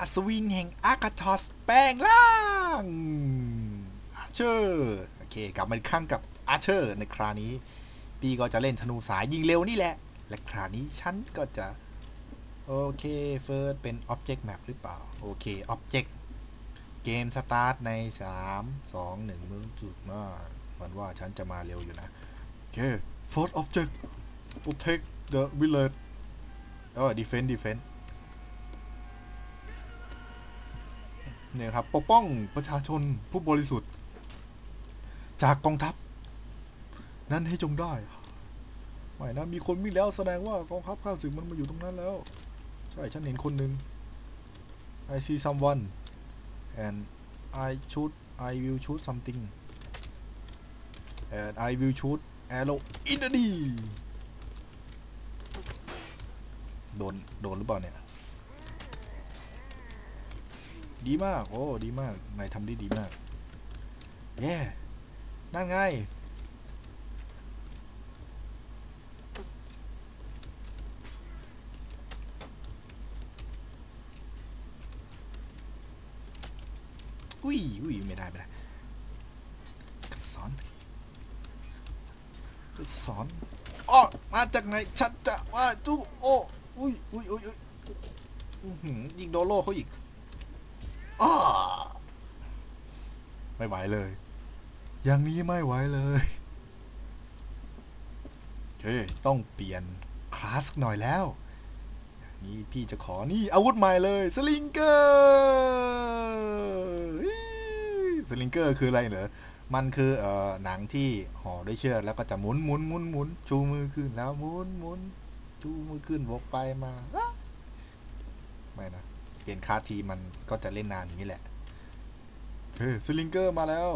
อัศวินแห่งอาคาทอสแปลงร่างอาเชอร์โอเคกลับมาอีกครั้งกับอาเชอร์ในคราวนี้ ปีก็จะเล่นธนูสายยิงเร็วนี่แหละ และคราวนี้ฉันก็จะ โอเคเฟิร์สเป็น Object Map หรือเปล่า โอเค Object เกมสตาร์ทใน 3 2 1มึงจุดมามันว่าฉันจะมาเร็วอยู่นะ โอเค First Object Protect the village เออ Defense Defense เนี่ยครับปกป้องประชาชนผู้บริสุทธิ์ จากกองทัพ นั้นให้จงได้ไม่นะมีคนมีแล้วแสดงว่ากองทัพข้าศึกมันมาอยู่ตรงนั้นแล้ว ใช่ฉันเห็นคนหนึ่ง I see someone and I shoot I will shoot something and I will shoot arrow in the knee โดน โดนหรือเปล่าเนี่ย ดีมาก โอ้ ดีมาก นายทำได้ดีมากเย้นั่นไง อุ้ยอุ้ยไม่ได้ ไม่ได้กระสอนกระสอนอ้อมาจากไหน ฉันจะว่าจูโอ้ อุ้ยอุ้ยอุ้ยอุ้ยอื้อหือยิงโดโลเขาอีก อ้าไม่ไหวเลย อย่างนี้ไม่ไหวเลยเฮ้ยต้องเปลี่ยนคลาสสักหน่อยแล้วอย่างนี้พี่จะขอนี่อาวุธใหม่เลย สลิงเกอร์สลิงเกอร์คืออะไรเหรอมันคือเอ่อหนังที่ห่อด้วยเชือกแล้วก็จะหมุนหมุนหมุนหมุนชูมือขึ้นแล้วหมุนหมุนชูมือขึ้นวกไปมาไม่นะ เปลี่ยนคาทีมันก็จะเล่นนานอย่างนี้แหละเฮ้ยสลิงเกอร์มาแล้ว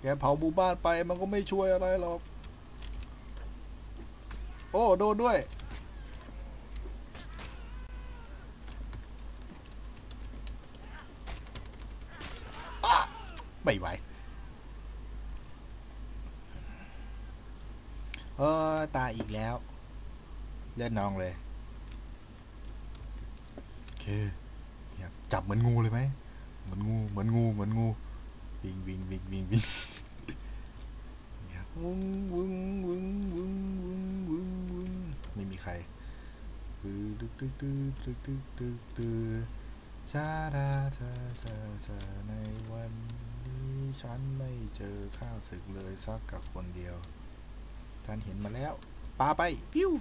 แกเผาหมู่บ้านไปมันก็ไม่ช่วยอะไรหรอก โอ้โดนด้วย ไม่ไหวเออตายอีกแล้ว เลือดนองเลย เคอยากจับเหมือนงูเลยไหมเหมือนงูเหมือนงูเหมือนงูวิ่งวิ่งวิ่งวิ่งวิ่งเนี่ยวุ้งวุ้งวุ้งวุ้งวุ้งวุ้งวุ้งไม่มีใครตึ๊ดตึ๊ดตึ๊ดตึ๊ดตึ๊ดตึ๊ดตึ๊ดชาดาชาชาชาในวันนี้ฉันไม่เจอข้าศึกเลยสักกับคนเดียวท่านเห็นมาแล้วปาไป ปิ้ว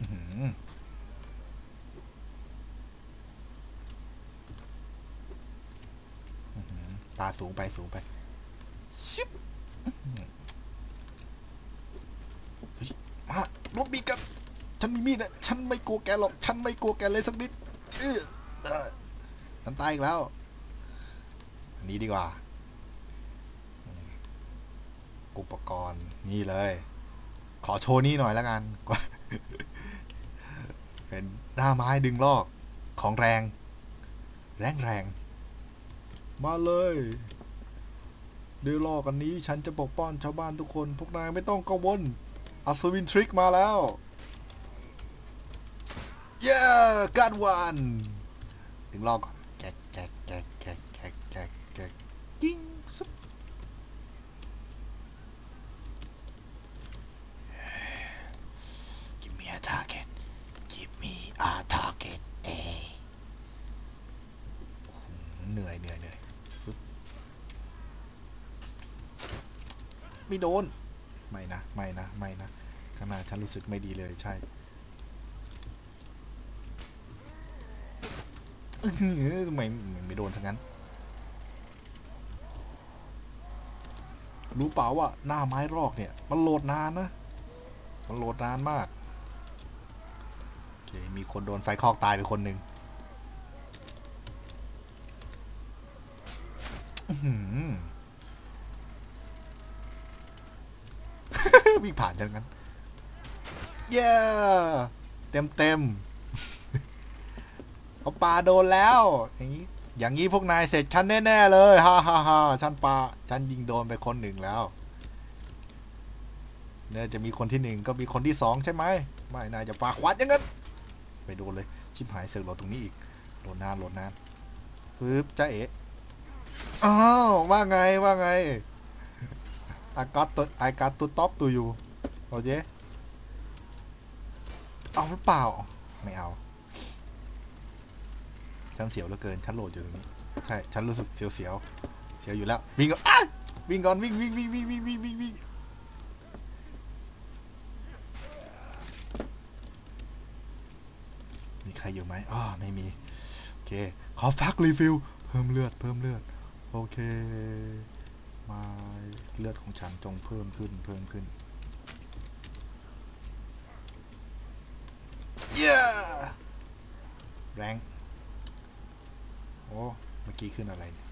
อื้อหือ อื้อหืออื้อหือปาสูงไปสูงไป ชิบมารบมีกัน ฉันมีมีดนะฉันไม่กลัวแกหรอก ฉันไม่กลัวแกเลยสักนิด เออฉันตายอีกแล้ว อันนี้ดีกว่า อุปกรณ์นี่เลย ขอโชว์นี่หน่อยแล้วกันกว่า เป็นหน้าไม้ดึงลอกของแรง แรงแรง มาเลยด้วยลอกอันนี้ฉันจะปกป้องชาวบ้านทุกคน พวกนายไม่ต้องกังวลอัศวินทริกมาแล้วเย้การวันดึงลอกก่อนแกะแกะแกะแกะแกะแกะแกะกิ้งซุบ Give me a target a target เอเหนื่อยเหนื่อยเหนื่อยไม่โดน ไม่นะ ไม่นะ ไม่นะขางหนาดฉันรู้สึกไม่ดีเลยใช่ทำไมไม่โดนทั้งนั้น รู้เปล่าว่าหน้าไม้รอกเนี่ย มันโหลดนานนะ มันโหลดนานมาก เคมีคนโดนไฟคอกตายไปคนหนึ่งอื้อหือวิ่งผ่านฉันกันเย้เต็มเต็มเอาปลาโดนแล้ว อย่างนี้ อย่างนี้พวกนายเสร็จฉันแน่ๆเลยฮ่าฮ่าฮ่าฉันปาฉันยิงโดนไปคนหนึ่งแล้วเนี่ยจะมีคนที่หนึ่งก็มีคนที่สองใช่ไหมไม่นายจะปาขวานอย่างนั้น ไปโดนเลย ชิบหายเสือกเราตรงนี้อีกโหลดนานโหลดนานปึ๊บจ้าเอ๋อ้าวว่าไงว่าไงอากาศตัวไอกาศตัวท็อปตัวอยู่โอเคเอาหรือเปล่า ไม่เอาฉันเสียวเหลือเกินฉันโหลดอยู่ตรงนี้ใช่ฉันรู้สึกเสียวเสียวๆเสียวอยู่แล้ววิ่งก่อนวิ่งก่อนวิ่งวิ่งวิ่งวิ่งวิ่งวิ่งวิ่งวิ่ง มีใครอยู่ไหมอ๋อไม่มี โอเค ขอพักรีฟิลเพิ่มเลือด เพิ่มเลือด โอเค มาเลือดของฉันจงเพิ่มขึ้น เพิ่มขึ้นเย้แรงโอ้ เมื่อกี้ขึ้นอะไรเนี่ย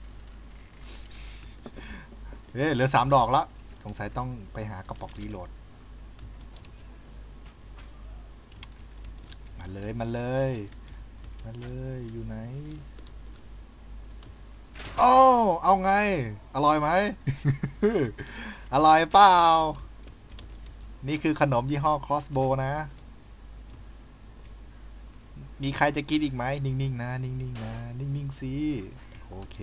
เอ๊ะเหลือสามดอกละ สงสัยต้องไปหากระป๋องรีโหลด มา เลยมาเลยมาเลยอยู่ไหนโอ้เอาไง อร่อยไหม อร่อยเปล่า นี่คือขนมยี่ห้อครอสโบนะ มีใครจะกินอีกไหม นิ่งๆนะ นิ่งๆนะ นิ่งๆสิโอเค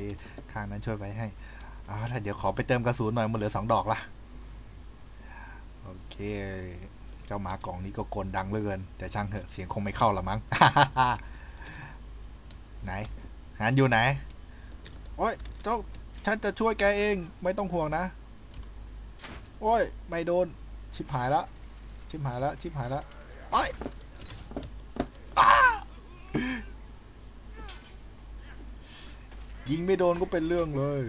ข้างนั้นช่วยไว้ให้อ่าถ้าเดี๋ยวขอไปเติมกระสุนหน่อย มันเหลือสองดอกละโอเค เจ้าหมากล่องนี้ก็กลดังเหลือเกิน แต่ช่างเถอะเสียงคงไม่เข้าละมั้ง ไหนหานอยู่ไหน โอ้ย เจ้า ฉันจะช่วยแกเอง ไม่ต้องห่วงนะ โอ้ย ไม่โดน ชิบหายละ ชิบหายละ ชิบหายละโอ้ยอ้ายิงไม่โดนก็เป็นเรื่องเลย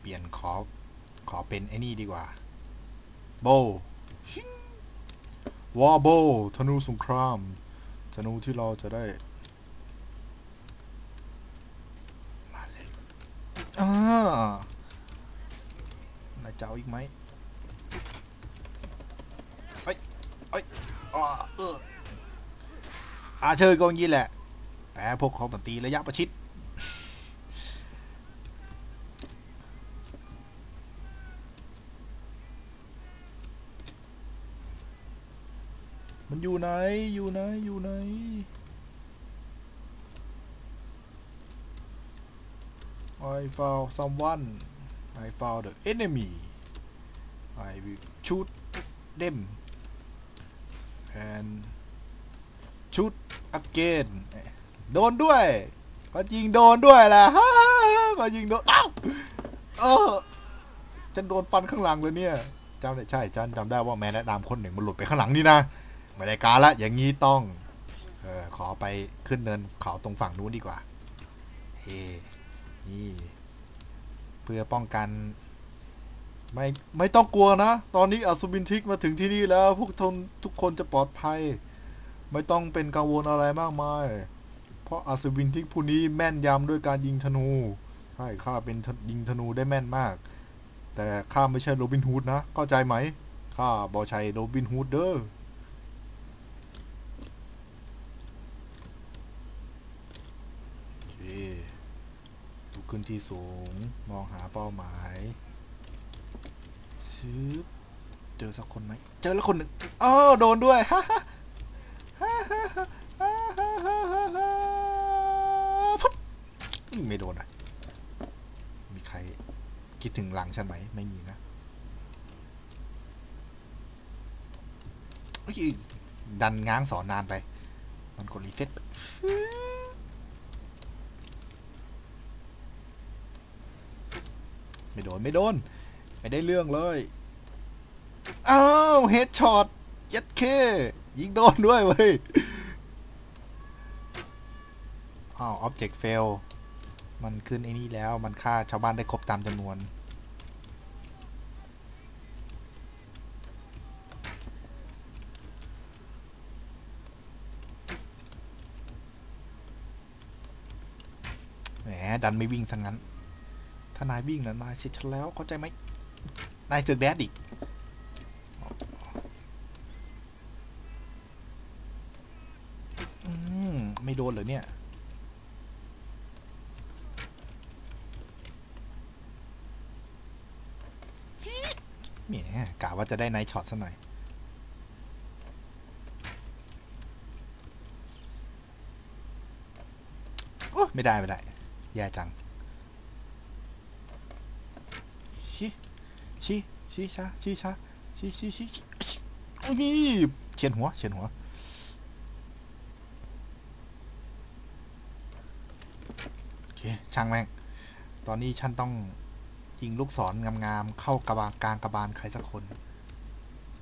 เปลี่ยนขอ ขอเป็นไอ้นี่ดีกว่า โบวอโบธนูสงคราม ธนูที่เราจะได้มาเลยอ่านายจะเอาอีกไหมเอ้ยเอ้ยอ่าเอออาเชยก็อย่างนี้แหละแต่พวกเขาแบบตีระยะประชิด อยู่ไหน อยู่ไหน อยู่ไหน I found someone I found the enemy I will shoot them and shoot again โดนด้วยก็ยิงโดนด้วยแหละฮ่าก็ยิงโดนอ้าวเออฉันโดนฟันข้างหลังเลยเนี่ยจำได้ใช่ฉันจำได้ว่าแม่แนะนำคนหนึ่งมันหลุดไปข้างหลังนี่นะ ไม่ได้การละอย่างนี้ต้องเออขอไปขึ้นเนินเขาตรงฝั่งนู้นดีกว่าเฮ้นี่เพื่อป้องกัน ไม่ไม่ต้องกลัวนะ ตอนนี้อัศวินทิกมาถึงที่นี่แล้ว พวกทนทุกคนจะปลอดภัย ไม่ต้องเป็นกังวลอะไรมากมาย เพราะอัศวินทิกผู้นี้แม่นยำด้วยการยิงธนูใช่ข้าเป็นยิงธนูได้แม่นมาก แต่ข้าไม่ใช่โรบินฮูดนะเข้าใจไหมข้าบอชัยโรบินฮูดเด้อ ขึ้นที่สูง มองหาเป้าหมายซื้อเจอสักคนไหม เจอแล้วคนหนึ่งอ้อโดนด้วยฮ่าฮ่าฮ่าฮ่าฮ่าฮ่าไม่โดนอะ มีใครคิดถึงหลังฉันไหม ไม่มีนะดันง้างสอนนานไป มันกดรีเซ็ต โดนไม่โดน ไม่ได้เรื่องเลยอ้าวเฮดช็อตยัดเคยิงโดนด้วยเว้ยอ้าวออบเจกต์เฟลมันขึ้นไอ้นี่แล้วมันฆ่าชาวบ้านได้ครบตามจำนวน แหมดันไม่วิ่งทั้งนั้น ถ้านายวิ่งนะนายเสร็จฉันแล้วเข้าใจไหมนายเจอแดดอีกอืมไม่โดนเหรอเนี่ยแหมกะว่าจะได้ไนท์ช็อตซะหน่อย โอ้ไม่ได้ ไม่ได้ แย่จัง ชิ ชิชิชาชิชาชิชิชิชิชิโอ้ยเฉียนหัวเฉียนหัวโอเคช่างแม่งตอนนี้ฉันต้องยิงลูกศรงามๆเข้ากระบาลกลางกระบาลใครสักคน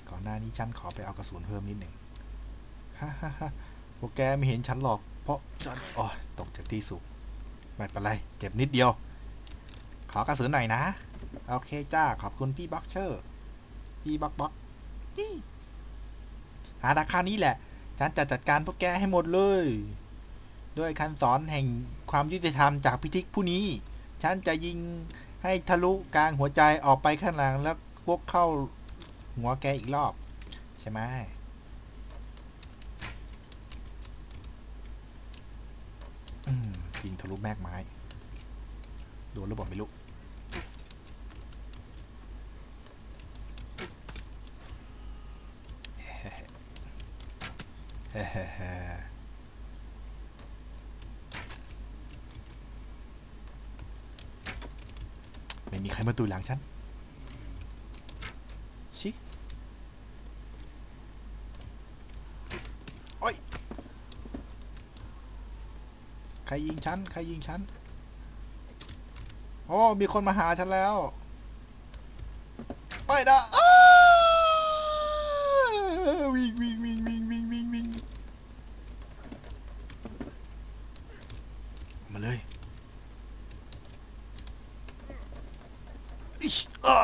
ก่อนหน้านี้ฉันขอไปเอากระสุนเพิ่มนิดหนึ่งฮ่าฮ่าฮ่าพวกแกไม่เห็นฉันหรอก เพราะฉันอ๋อตกจากที่สูงไม่เป็นไร เจ็บนิดเดียว ขอกระสุนหน่อยนะ โอเคจ้า ขอบคุณพี่บ็อกเชอร์ พี่บ็อกบ็อกนี่หาราคานี้แหละ ฉันจะจัดการพวกแกให้หมดเลย ด้วยคำสอนแห่งความยุติธรรมจากพิทิกผู้นี้ ฉันจะยิงให้ทะลุกลางหัวใจออกไปข้างหลังแล้วพวกเข้าหัวแกอีกรอบ ใช่ไหมอืมยิงทะลุแมกไม้ โดนหรือเปล่าไม่รู้ เฮ้เฮ้เฮ้ ไม่มีใครมาตุยหลังฉัน ชิโอ้ย ใครยิงฉัน ใครยิงฉัน โอ้ มีคนมาหาฉันแล้ว ไปนะอ้า วิ่งวิ่งวิ่งวิ่งวิ่งวิ่งวิ่งมาเลยอิอ่า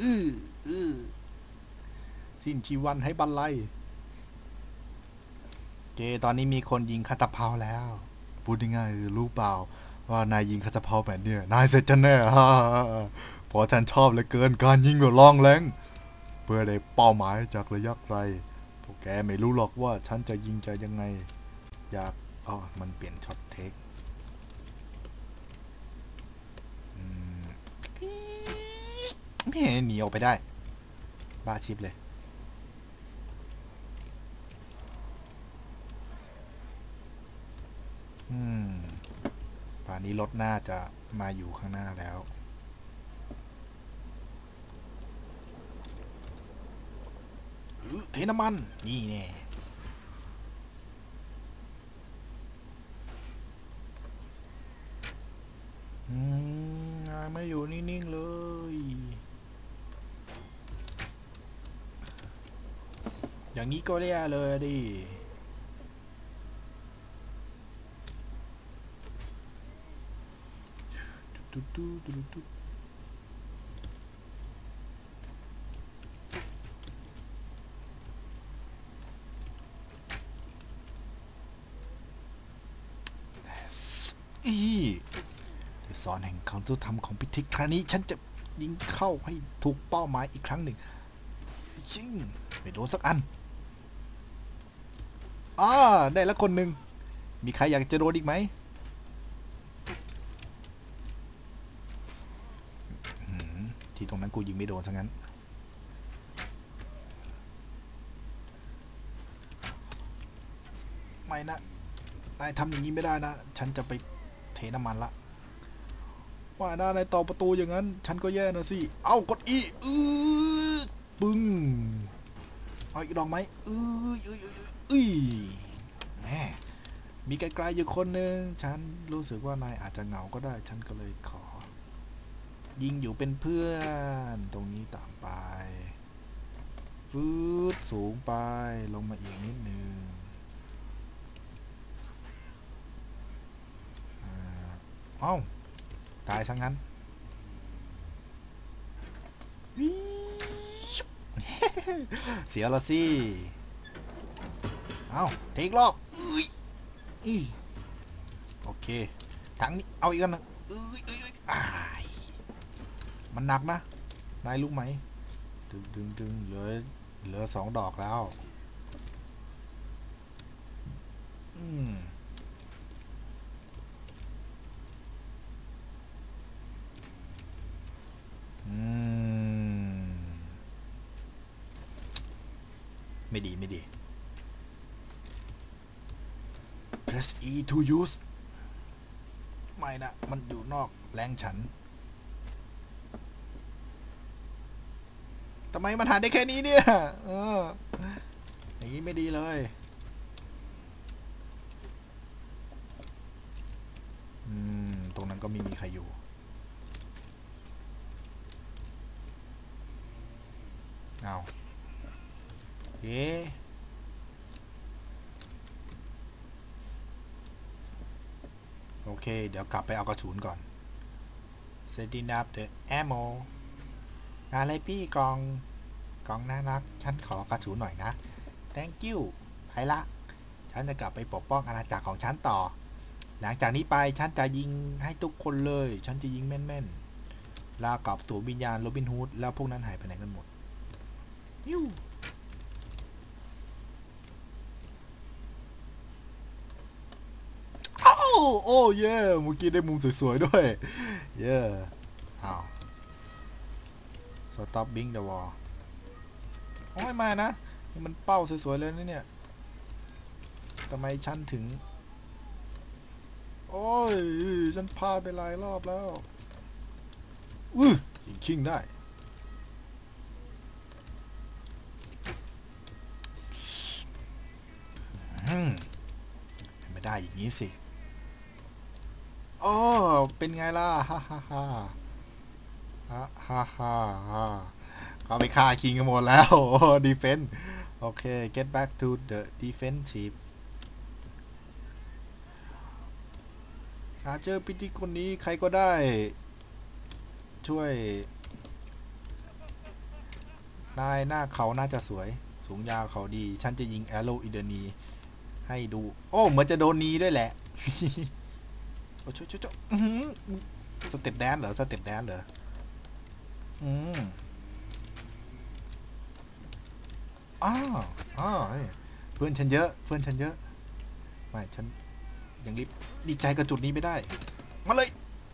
อืออือสิ้นชีวันให้บันไลเกตอนนี้มีคนยิงคาตาเพาแล้ว พูดง่ายๆคือรู้เปล่า ว่านายยิงคาตาเพาแบบเนี้ยนายเสร็จจะแน่ฮ่าพราะฉันชอบเหลือเกินการยิงแบบล่องแรง เพื่อได้เป้าหมายจากระยะไกล พวกแกไม่รู้หรอกว่าฉันจะยิงจะยังไง อยากอ๋อมันเปลี่ยนช็อตเทคไม่เห็นหนีออกไปได้ บ้าชิปเลย อืมป่านนี้รถน่าจะมาอยู่ข้างหน้าแล้ว อื้อ เทน้ำมัน นี่แน่อืมนายไม่อยู่นิ่ง ๆ เลย อย่างนี้ก็แย่เลยดิตุ๊ดตุ๊ดตุ๊ดตุ๊ดอีเดี๋ยวสอนแห่งคำทุธรรมของพิธีครั้งนี้ ฉันจะยิงเข้าให้ถูกเป้าหมายอีกครั้งหนึ่งจริงไม่โดนสักอันอ่าได้แล้วคนหนึ่งมีใครอยากจะโดนอีกไหมอืมที่ตรงนั้นกูยิงไม่โดนทั้งนั้น ไม่นะ นายทำอย่างนี้ไม่ได้นะ ฉันจะไปเทน้ำมันละ ว่านะนายต่อประตูอย่างนั้น ฉันก็แย่นะสิ เอากดอีอือปึ้งเอาอีกดอกไหมอืออืออืออือแหมมีไกลๆอยู่คนหนึ่งฉันรู้สึกว่านายอาจจะเหงาก็ได้ ฉันก็เลยขอ ยิงอยู่เป็นเพื่อน ตรงนี้ต่ำไปฟืดสูงไป ลงมาอีกนิดนึงอ่าเอา ตายซะงั้นวิชุบเสียและสิ เอ้าเทครอบอุ้ยอุ้ยโอเค ถังนี้ เอาอีกอันหนึงอุ้ยอุ้ยอุ้ยอ้ายมันหนักนะ นายรู้ไหม ดึงดึงดึงเหลือ เหลือสองดอกแล้ว อืม ไม่ดีไม่ดี press E to use ไม่นะ มันอยู่นอกแรงฉันทำไมมันหาได้แค่นี้เนี่ย เออ อย่างนี้ไม่ดีเลย อืม ตรงนั้นก็ไม่มีใครอยู่ เอาเอ๊ะโอ เคเดี๋ยวกลับไปเอากระสุนก่อน setting up the ammo อะไรพี่กองกองน่ารัก ฉันขอกระสุนหน่อยนะ thank you ไปละ ฉันจะกลับไปปกป้องอาณาจักรของฉันต่อ หลังจากนี้ไปฉันจะยิงให้ทุกคนเลย ฉันจะยิงแม่นๆลากับตัววิญญาณโรบินฮูดแล้วพวกนั้นหายไปไหนกันหมดยูอ้าว โอ้เย่เมื่อกี้ได้มุมสวยๆด้วย เย่อ้าว stop being the wall โอ้ยมานะมันเป้าสวยๆเลยนะเนี่ยทำไมฉันถึง โอ้ย ฉันพลาดไปหลายรอบแล้วอื้อยิงชิงได้อืมไม่ได้อย่างนี้สิ อ๋อเป็นไงล่ะฮ่าฮ่าฮ่าฮ่าฮ่าฮ่าฮ่าเขาไปฆ่าคิงกันหมดแล้วดีเฟนโอเค get back to the defensive หาเจอพิธีคนนี้ใครก็ได้ ช่วย นายหน้าเขาน่าจะสวย สูงยาวเขาดี ฉันจะยิงแอโรอิเดนีให้ดู โอ้เหมือนจะโดนนีด้วยแหละ อ้ช่วยช่วยช่วยสเต็ปแดนเหรอ สเต็ปแดนเหรอ อืมอ้าวอ้าวเฮ้ยเพื่อนฉันเยอะ เพื่อนฉันเยอะ ไม่ ฉันยังรีบดีใจกับจุดนี้ไม่ได้ มาเลย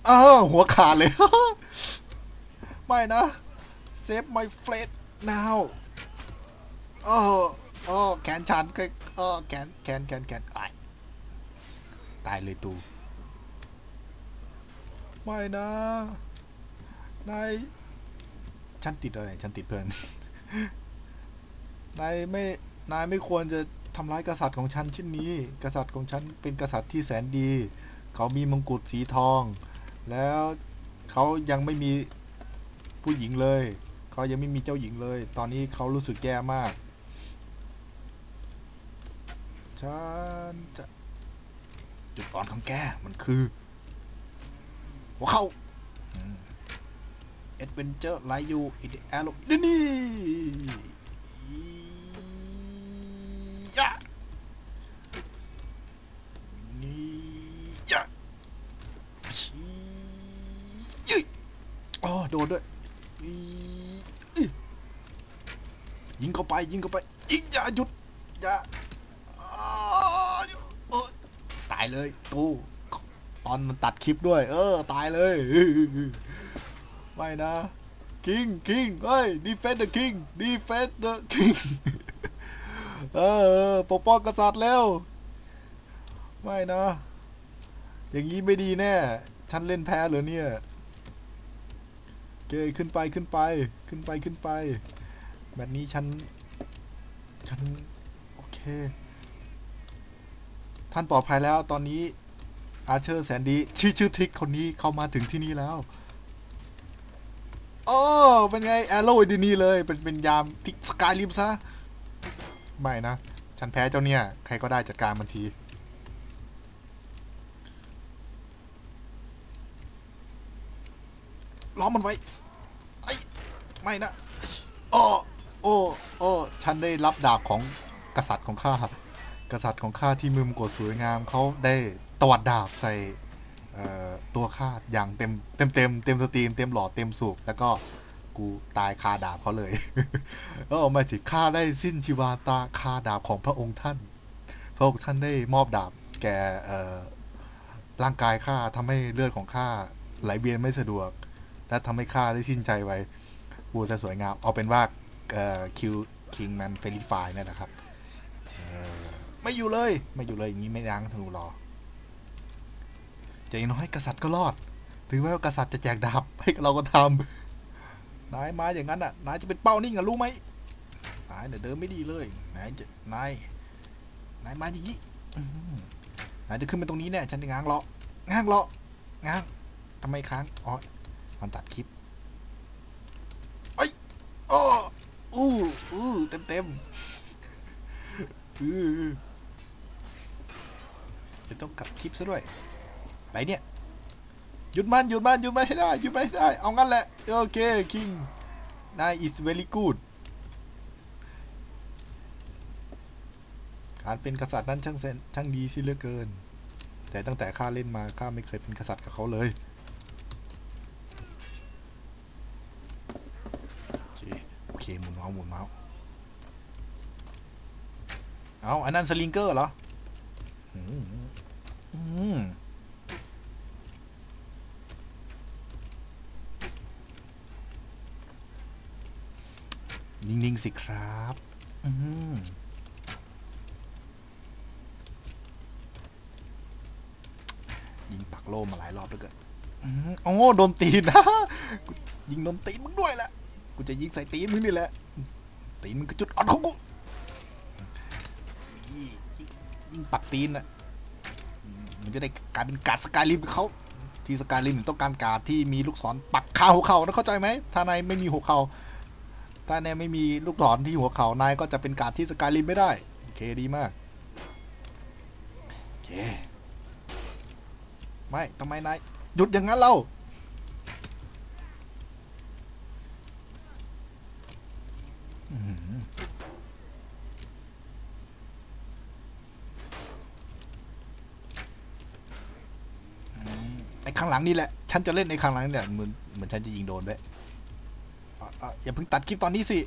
อ้าว หัวขาดเลย ไม่นะ save my fleet now โอ้โอ้แขนฉันก็โอ้แขน แขน แขน แขนอ้ายตายเลยตู ไม่นะนายฉันติดอะไรฉันติดเพื่อนนายไม่นายไม่ควรจะทำร้ายกษัตริย์ของฉันเช่นนี้ กษัตริย์ของฉันเป็นกษัตริย์ที่แสนดี เขามีมงกุฎสีทอง แล้วเขายังไม่มีผู้หญิงเลย เขายังไม่มีเจ้าหญิงเลย ตอนนี้เขารู้สึกแย่มาก ฉันจะจุดอ่อนของแกมันคือ หัวเข้าเอ็ดเวนเจอร์ไลยูอินแอโรนี่นี่ยะนี่ยะชียุยอ๋อโดนด้วยอีอียิงเข้าไปยิงเข้าไปยิงอย่าหยุดอย่าอ้าวเออตายเลยตู้ ตอนมันตัดคลิปด้วย เออ ตายเลยไม่นะคิงคิงเฮ้ย defend the king defend the king เออเออปกป้องกษัตริย์แล้วไม่นะ อย่างนี้ไม่ดีแน่ ฉันเล่นแพ้เหรอเนี่ยโอเขึ้นไปขึ้นไป ขึ้นไปขึ้นไป แบบนี้ฉัน ฉัน โอเค ท่านปลอดภัยแล้วตอนนี้ อาเชอร์แสนดีชื่อชื่อทิกคนนี้เข้ามาถึงที่นี่แล้วโอ้เป็นไงแอโร่ดีนี่เลย เป็นเป็นยามทิกสกายริมซะ ไม่นะ ฉันแพ้เจ้าเนี่ย ใครก็ได้จัดการมันที ล้อมมันไว้ไอ้ไม่นะโอ้โอ้โอ้ฉันได้รับดาบของกษัตริย์ของข้ากษัตริย์ของข้าที่มือมงกดสวยงามเขาได้ ตวัดดาบใส่ตัวข้าอย่างเต็มเต็มเต็มเต็มสตรีมเต็มหลอดเต็มสูบแล้วก็กูตายคาดาบเขาเลยเออไม่สิข้าได้สิ้นชีวาตาคาดาบของพระองค์ท่าน พระองค์ท่านได้มอบดาบแก่ร่างกายข้าทำให้เลือดของข้าไหลเวียนไม่สะดวก และทำให้ข้าได้สิ้นใจไว้บูจะสวยงาม เอาเป็นว่าคิวคิงมันเฟริฟายนั่นแหละครับไม่อยู่เลย ไม่อยู่เลยอย่างนี้ไม่ล้างธนูรอ แต่อย่างน้อยกษัตริย์ก็รอด ถึงแม้ว่ากษัตริย์จะแจกดาบให้เราก็ทำนายมาอย่างนั้นอะ นายจะเป็นเป้านิ่งอะรู้ไหมนายเนี่ยเดินไม่ดีเลยนายจะนายนายมาอย่างนี้นายจะขึ้นไปตรงนี้เนี่ยฉันจะง้างเลาะง้างเลาะง้างทำไมค้างอ๋อมันตัดคลิปไอ้ยอ้ออู้อู้เต็มเต็มๆอือเดี๋ยวต้องกัดคลิปซะด้วย ไรเนี่ยหยุดมันหยุดมันหยุดมันให้ได้หยุดมันให้ได้ เอางั้นแหละโอเคคิงนาย is very good การเป็นกษัตริย์นั้นช่างเซนช่างดีสิเหลือเกิน แต่ตั้งแต่ข้าเล่นมาข้าไม่เคยเป็นกษัตริย์กับเขาเลยโอเคโอเคหมุนเมาส์หมุนเมาส์เอาอันนั้นสลิงเกอร์เหรอมอืม นิ่ งสิครับ อืมยิงปักโล่มาหลายรอบแล้วเกินโอ้โดนตีนนะ ยิงโดนตีนมึงด้วยแหละ กูจะยิงใส่ตีนมึงนี่แหละ ตีนมึงคือจุดอ่อนของกูยิงยิงปักตีนอะมันจะได้กลายเป็นการดสกายริมเขาที่สกายริมต้องการการดที่มีลูกศรปักคาหัวเข่านะเข้าใจไหมถ้านายไม่มีหัวเข่า ถ้าแนยไม่มีลูกศรที่หัวเขานายก็จะเป็นการดที่สกายริมไม่ได้ โอเคดีมาก โอเค ไม่ทำไมนาย หยุดอย่างนั้นเราอืมไอ้ข้างหลังนี่แหละ ฉันจะเล่นในข้างหลังเนี่แหละเหมือนเหมือนฉันจะยิงโดนด้วย อย่าเพิ่งตัดคลิปตอนนี้สิ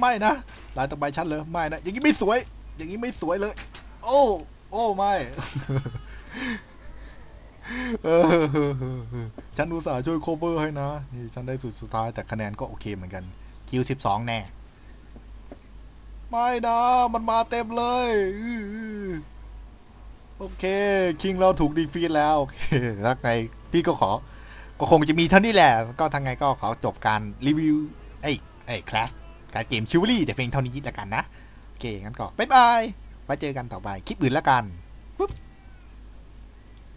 ไม่นะลายต่อไปชัดเลย ไม่นะ อย่างนี้ไม่สวย อย่างนี้ไม่สวยเลย โอ้ โอ้ ไม่ฉันอุตส่าห์ช่วยโคเวอร์ให้นะ นี่ฉันได้สุดสุดท้ายแต่คะแนนก็โอเคเหมือนกัน คิวสิบสองแน่ ไม่นะ มันมาเต็มเลย โอเค คิงเราถูกดีฟีดแล้ว โอเค แล้วไง พี่ก็ขอ ก็คงจะมีเท่านี้แหละ ก็ทางไงก็ขอจบการรีวิวไอ้ไอ้คลาสการเกมชิวลี่แต่เพียงเท่านี้ละกันนะ โอเค งั้นก็บ๊ายบายไว้เจอกันต่อไปคลิปอื่นละกัน